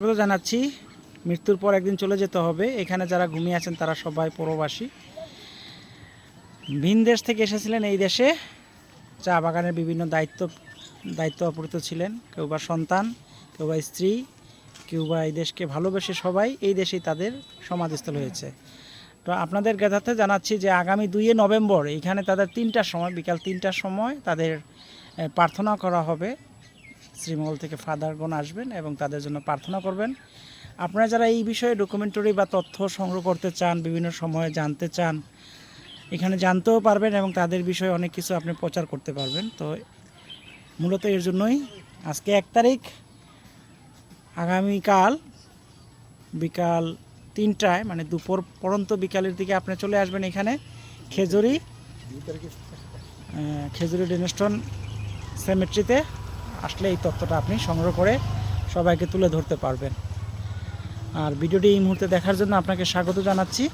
স্বাগত জানাচ্ছি। মৃত্যুর পর একদিন চলে যেতে হবে। এখানে যারা ঘুমিয়ে আছেন, তারা সবাই পরবাসী। ভিন দেশ থেকে এসেছিলেন এই দেশে। চা বাগানের বিভিন্ন দায়িত্ব দায়িত্ব অপরিত ছিলেন। কেউ বা সন্তান, কেউ বা স্ত্রী, কেউ বা এই দেশকে ভালোবেসে সবাই এই দেশেই তাদের সমাধিস্থল হয়েছে। তো আপনাদের জ্ঞাতার্থে জানাচ্ছি যে আগামী দুইয়ে নভেম্বর এখানে তাদের তিনটার সময়, বিকাল তিনটার সময় তাদের প্রার্থনা করা হবে। শ্রীমঙ্গল থেকে ফাদারগণ আসবেন এবং তাদের জন্য প্রার্থনা করবেন। আপনারা যারা এই বিষয়ে ডকুমেন্টারি বা তথ্য সংগ্রহ করতে চান, বিভিন্ন সময়ে জানতে চান, এখানে জানতেও পারবেন এবং তাদের বিষয়ে অনেক কিছু আপনি প্রচার করতে পারবেন। তো মূলত এর জন্যই আজকে এক তারিখ, আগামীকাল বিকাল তিনটায় মানে দুপুর পরন্ত বিকালের দিকে আপনি চলে আসবেন এখানে, খেজুরি খেজুরি ডেনেস্টন সেমেট্রিতে আসলে এই তথ্যটা আপনি সংগ্রহ করে সবাইকে তুলে ধরতে পারবেন। আর ভিডিওটি এই মুহূর্তে দেখার জন্য আপনাকে স্বাগত জানাচ্ছি।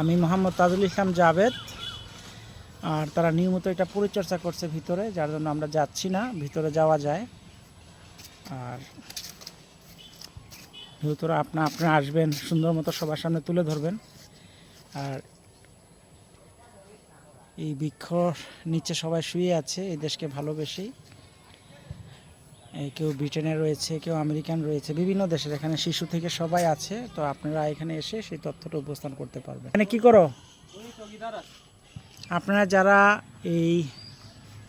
আমি মোহাম্মদ তাজুল ইসলাম জাভেদ, আর তারা নিয়মিত এটা পরিচর্যা করছে ভিতরে, যার জন্য আমরা যাচ্ছি না, ভিতরে যাওয়া যায়। আর ভিতরে আপনা আপনারা আসবেন, সুন্দর মতো সবার সামনে তুলে ধরবেন। আর এই বৃক্ষ নিচে সবাই শুয়ে আছে, এই দেশকে ভালোবেসেই। কেউ ব্রিটেনে রয়েছে, কেউ আমেরিকান রয়েছে, বিভিন্ন দেশের এখানে শিশু থেকে সবাই আছে, তো আপনারা এখানে এসে সেই তথ্যটা উপস্থান করতে পারবেন। এখানে কি করো? আপনারা যারা এই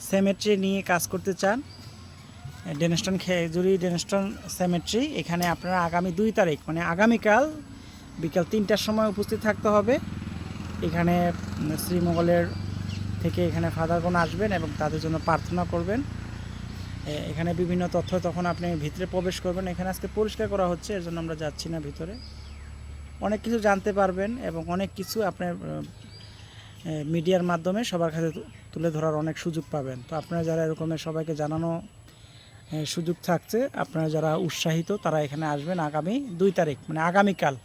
সেমেট্রি নিয়ে কাজ করতে চান ডেনস্টন খেজুরি ডেনস্টন সেমেট্রি এখানে আপনারা আগামী দুই তারিখ মানে আগামীকাল বিকাল তিনটার সময় উপস্থিত থাকতে হবে। এখানে শ্রীমঙ্গলের থেকে এখানে ফাদারগণ আসবেন এবং তাদের জন্য প্রার্থনা করবেন। এখানে বিভিন্ন তথ্য তখন আপনি ভিতরে প্রবেশ করবেন। এখানে আজকে পরিষ্কার করা হচ্ছে, এর জন্য আমরা যাচ্ছি না ভিতরে। অনেক কিছু জানতে পারবেন এবং অনেক কিছু আপনার মিডিয়ার মাধ্যমে সবার কাছে তুলে ধরার অনেক সুযোগ পাবেন। তো আপনারা যারা এরকমের সবাইকে জানানো সুযোগ থাকছে, আপনারা যারা উৎসাহিত, তারা এখানে আসবেন আগামী দুই তারিখ মানে আগামীকাল।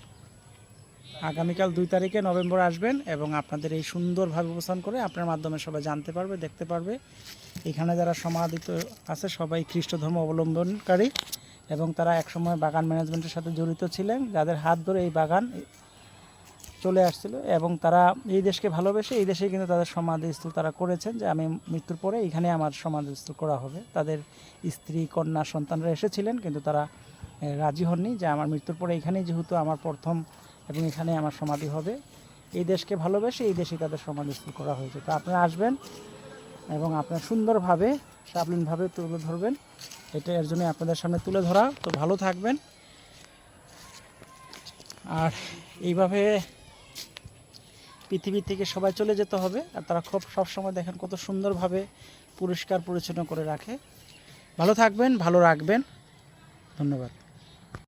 আগামীকাল দুই তারিখে নভেম্বর আসবেন এবং আপনাদের এই সুন্দরভাবে উপস্থান করে আপনার মাধ্যমে সবাই জানতে পারবে, দেখতে পারবে। এখানে যারা সমাধিত আছে, সবাই খ্রিস্ট ধর্ম অবলম্বনকারী এবং তারা একসময় বাগান ম্যানেজমেন্টের সাথে জড়িত ছিলেন, যাদের হাত ধরে এই বাগান চলে আসছিল এবং তারা এই দেশকে ভালোবেসে, এই দেশে কিন্তু তাদের সমাধিস্থল তারা করেছেন যে আমি মৃত্যুর পরে এখানে আমার সমাধিস্থল করা হবে। তাদের স্ত্রী, কন্যা, সন্তানরা এসেছিলেন, কিন্তু তারা রাজি হননি যে আমার মৃত্যুর পরে এখানেই যেহেতু আমার প্রথম এবং এখানে আমার সমাধি হবে। এই দেশকে ভালোবেসে এই দেশে তাদের সমাধিস্থল করা হয়েছে। তো আপনারা আসবেন এবং আপনারা সুন্দরভাবে সাবলীনভাবে তুলে ধরবেন। এটা এর জন্য আপনাদের সামনে তুলে ধরা। তো ভালো থাকবেন। আর এইভাবে পৃথিবী থেকে সবাই চলে যেতে হবে। আর তারা খুব সবসময় দেখেন কত সুন্দরভাবে পরিষ্কার পরিচ্ছন্ন করে রাখে। ভালো থাকবেন, ভালো রাখবেন। ধন্যবাদ।